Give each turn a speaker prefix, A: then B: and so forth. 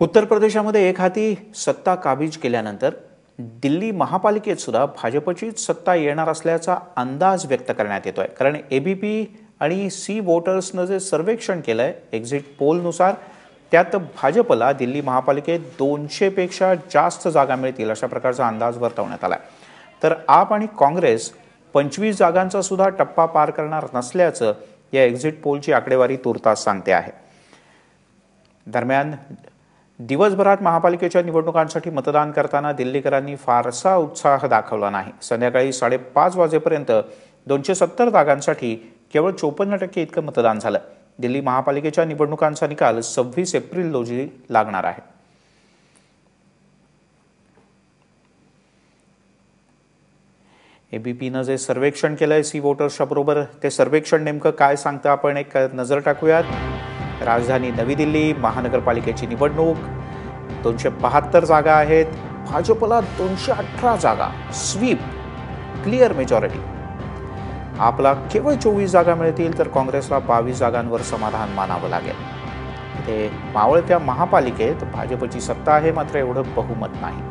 A: उत्तर प्रदेशामध्ये एक हाती सत्ता काबीज केल्यानंतर दिल्ली महापालिकेत सुद्धा भाजपचीच सत्ता येणार असल्याचा अंदाज व्यक्त करण्यात येतोय. कारण एबीपी आणि सी वोटर्सनं जे सर्वेक्षण केलं आहे एक्झिट पोलनुसार त्यात भाजपला दिल्ली महापालिकेत दोनशेपेक्षा जास्त जागा मिळतील अशा प्रकारचा अंदाज वर्तवण्यात आला आहे तर आप आणि काँग्रेस पंचवीस जागांचा सुद्धा टप्पा पार करणार नसल्याचं या एक्झिट पोलची आकडेवारी तुर्तास सांगते आहे. दरम्यान दिवसभरात महापालिकेच्या निवडणुकांसाठी मतदान करताना दिल्लीकरांनी फारसा उत्साह दाखवला नाही. संध्याकाळी साडेपाच वाजेपर्यंत दोनशे सत्तर जागांसाठी केवळ चोपन्न टक्के इतकं मतदान झालं. दिल्ली महापालिकेच्या निवडणुकांचा निकाल सव्वीस एप्रिल रोजी लागणार आहे. एबीपीनं जे सर्वेक्षण केलंय सी वोटर्सच्या बरोबर ते सर्वेक्षण नेमकं काय सांगतं आपण एक नजर टाकूयात. राजधानी नवी दिल्ली महानगरपालिकेची निवडणूक दोनशे बहात्तर जागा आहेत. भाजपला दोनशे अठरा जागा. स्वीप. क्लिअर मेजॉरिटी आपला केवळ चोवीस जागा मिळतील तर काँग्रेसला बावीस जागांवर समाधान मानावं लागेल. ते मावळत्या महापालिकेत भाजपची सत्ता आहे मात्र एवढं बहुमत नाही.